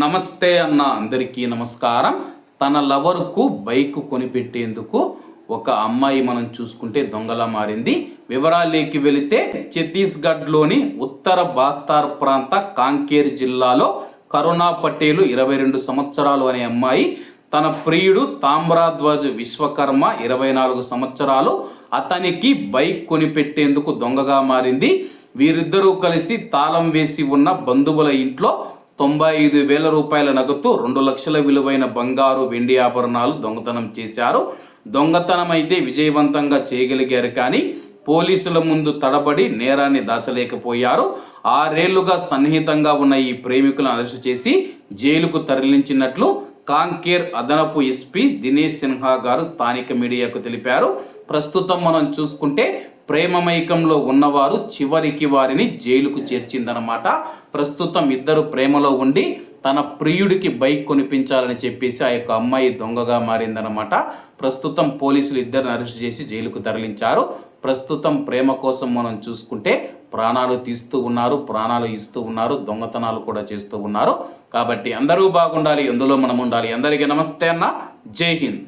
నమస్తే అన్న అందరికీ నమస్కారం. తన లవర్కు బైక్ కొనిపెట్టేందుకు ఒక అమ్మాయి మనం చూసుకుంటే దొంగలా మారింది. వివరాలేకి వెళితే ఛత్తీస్గఢ్లోని ఉత్తర బాస్తార్ ప్రాంత కాంకేర్ జిల్లాలో కరుణా పటేలు ఇరవై రెండు సంవత్సరాలు అనే అమ్మాయి తన ప్రియుడు తామ్రాధ్వజ్ విశ్వకర్మ ఇరవై నాలుగు సంవత్సరాలు అతనికి బైక్ కొనిపెట్టేందుకు దొంగగా మారింది. వీరిద్దరూ కలిసి తాళం వేసి ఉన్న బంధువుల ఇంట్లో తొంభై ఐదు వేల రూపాయల నగదు రెండు లక్షల విలువైన బంగారు వెండి ఆభరణాలు దొంగతనం చేశారు. దొంగతనం అయితే విజయవంతంగా చేయగలిగారు కానీ పోలీసుల ముందు తడబడి నేరాన్ని దాచలేకపోయారు. ఆరేళ్ళుగా సన్నిహితంగా ఉన్న ఈ ప్రేమికులను అరెస్టు చేసి జైలుకు తరలించినట్లు కాంకేర్ అదనపు ఎస్పీ దినేష్ సిన్హా గారు స్థానిక మీడియాకు తెలిపారు. ప్రస్తుతం మనం చూసుకుంటే ప్రేమమైకంలో ఉన్నవారు చివరికి వారిని జైలుకు చేర్చిందనమాట ప్రస్తుతం ఇద్దరు ప్రేమలో ఉండి తన ప్రియుడికి బైక్ కొనిపించాలని చెప్పేసి ఆ యొక్క అమ్మాయి దొంగగా మారిందనమాట ప్రస్తుతం పోలీసులు ఇద్దరిని అరెస్ట్ చేసి జైలుకు తరలించారు. ప్రస్తుతం ప్రేమ కోసం మనం చూసుకుంటే ప్రాణాలు తీస్తూ ఉన్నారు ప్రాణాలు ఇస్తూ ఉన్నారు దొంగతనాలు కూడా చేస్తూ ఉన్నారు. కాబట్టి అందరూ బాగుండాలి ఎందులో మనం ఉండాలి. అందరికీ నమస్తే అన్న. జై హింద్.